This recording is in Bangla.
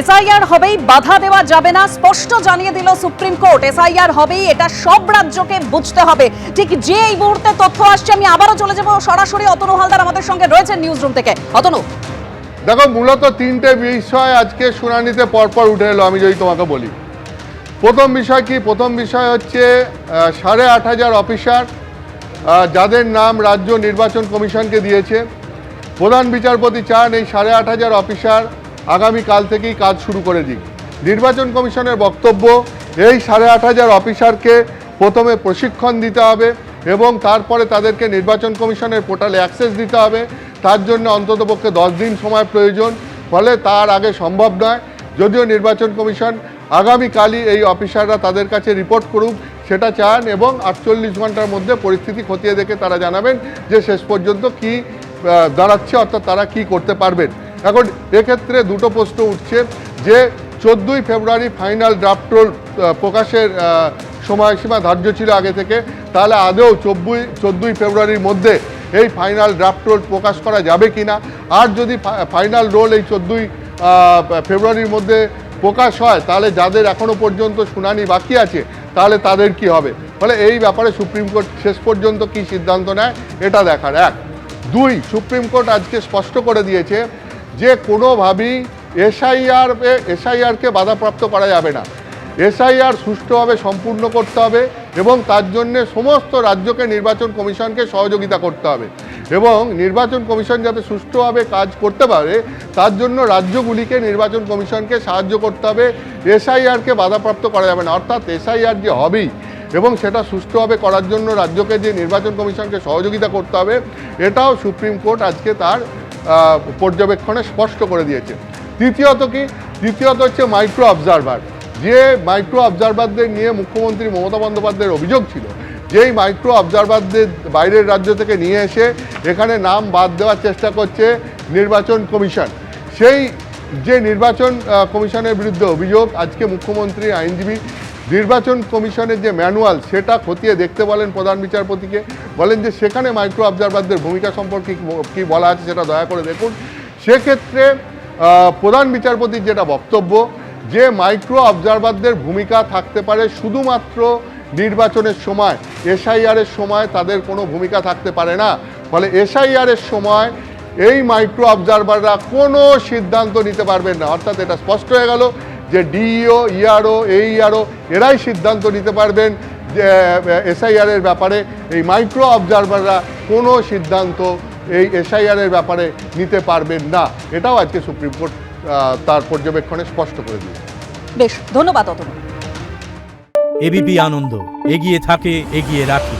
এসআইআর হবেই, বাধা দেওয়া যাবে না, স্পষ্ট জানিয়ে দিল সুপ্রিম কোর্ট। এসআইআর হবেই, এটা সব রাজ্যকে বুঝতে হবে। ঠিক যে এই মুহূর্তে তথ্য আসছে, আমি আবারও চলে যাব। সরাসরি অতনু হালদার আমাদের সঙ্গে রয়েছে নিউজ রুম থেকে। অতনু। দেখো, মূলত তিনটে বিষয় আজকে শুনানিতে পরপর উঠে এলো, আমি যদি তোমাকে বলি। প্রথম বিষয় কি? প্রথম বিষয় হচ্ছে সাড়ে আট হাজার অফিসার যাদের নাম রাজ্য নির্বাচন কমিশনকে দিয়েছে। প্রধান বিচারপতি চান এই সাড়ে আট হাজার অফিসার আগামীকাল থেকেই কাজ শুরু করে দিক। নির্বাচন কমিশনের বক্তব্য, এই সাড়ে আট হাজার অফিসারকে প্রথমে প্রশিক্ষণ দিতে হবে এবং তারপরে তাদেরকে নির্বাচন কমিশনের পোর্টালে অ্যাক্সেস দিতে হবে। তার জন্য অন্ততপক্ষে দশ দিন সময় প্রয়োজন, ফলে তার আগে সম্ভব নয়। যদিও নির্বাচন কমিশন আগামীকালই এই অফিসাররা তাদের কাছে রিপোর্ট করুক, সেটা চান এবং আটচল্লিশ ঘণ্টার মধ্যে পরিস্থিতি খতিয়ে দেখে তারা জানাবেন যে শেষ পর্যন্ত কি দাঁড়াচ্ছে, অর্থাৎ তারা কি করতে পারবেন। এখন এক্ষেত্রে দুটো প্রশ্ন উঠছে যে চোদ্দোই ফেব্রুয়ারি ফাইনাল ড্রাফট রোল প্রকাশের সময়সীমা ধার্য ছিল আগে থেকে, তাহলে আদৌ চব্বই, চোদ্দোই ফেব্রুয়ারির মধ্যে এই ফাইনাল ড্রাফট রোল প্রকাশ করা যাবে কিনা? আর যদি ফাইনাল রোল এই চোদ্দোই ফেব্রুয়ারির মধ্যে প্রকাশ হয়, তাহলে যাদের এখনও পর্যন্ত শুনানি বাকি আছে, তাহলে তাদের কি হবে? ফলে এই ব্যাপারে সুপ্রিম কোর্ট শেষ পর্যন্ত কি সিদ্ধান্ত নেয়, এটা দেখার এক। দুই, সুপ্রিম কোর্ট আজকে স্পষ্ট করে দিয়েছে যে কোনোভাবেই এসআইআর এসআইআরকে বাধাপ্রাপ্ত করা যাবে না। এসআইআর সুষ্ঠুভাবে সম্পূর্ণ করতে হবে এবং তার জন্যে সমস্ত রাজ্যকে নির্বাচন কমিশনকে সহযোগিতা করতে হবে। এবং নির্বাচন কমিশন যাতে সুষ্ঠুভাবে কাজ করতে পারে, তার জন্য রাজ্যগুলিকে নির্বাচন কমিশনকে সাহায্য করতে হবে। এসআইআরকে বাধাপ্রাপ্ত করা যাবে না। অর্থাৎ এসআইআর যে হবেই এবং সেটা সুষ্ঠুভাবে করার জন্য রাজ্যকে যে নির্বাচন কমিশনকে সহযোগিতা করতে হবে, এটাও সুপ্রিম কোর্ট আজকে তার পর্যবেক্ষণে স্পষ্ট করে দিয়েছে। তৃতীয়ত কি? তৃতীয়ত হচ্ছে মাইক্রো অবজারভার যে মাইক্রো অবজারভারদের নিয়ে মুখ্যমন্ত্রী মমতা বন্দ্যোপাধ্যায়ের অভিযোগ ছিল, যেই মাইক্রো অবজারভারদের বাইরের রাজ্য থেকে নিয়ে এসে এখানে নাম বাদ দেওয়ার চেষ্টা করছে নির্বাচন কমিশন। সেই যে নির্বাচন কমিশনের বিরুদ্ধে অভিযোগ, আজকে মুখ্যমন্ত্রী, আইনজীবী নির্বাচন কমিশনের যে ম্যানুয়াল, সেটা খতিয়ে দেখতে বলেন প্রধান বিচারপতিকে। বলেন যে সেখানে মাইক্রো অবজারভারদের ভূমিকা সম্পর্কে কি- বলা আছে সেটা দয়া করে দেখুন। সেক্ষেত্রে প্রধান বিচারপতির যেটা বক্তব্য, যে মাইক্রো অবজারভারদের ভূমিকা থাকতে পারে শুধুমাত্র নির্বাচনের সময়, এসআইআরের সময় তাদের কোনো ভূমিকা থাকতে পারে না। ফলে এসআইআরের সময় এই মাইক্রো অবজারভাররা কোনো সিদ্ধান্ত নিতে পারবেন না। অর্থাৎ এটা স্পষ্ট হয়ে গেল। যে ডিইও ইআরও এইআরও এরাই সিদ্ধান্ত নিতে পারবেন যে এসআইআর এর ব্যাপারে। এই মাইক্রো অবজারভাররা কোনো সিদ্ধান্ত এই এসআইআর এর ব্যাপারে নিতে পারবেন না। এটাও আজকে সুপ্রিম কোর্ট তার পর্যবেক্ষণে স্পষ্ট করে দিয়েছে। বেশ ধন্যবাদ অতনু এবিপি আনন্দ এগিয়ে থাকে এগিয়ে রাখে।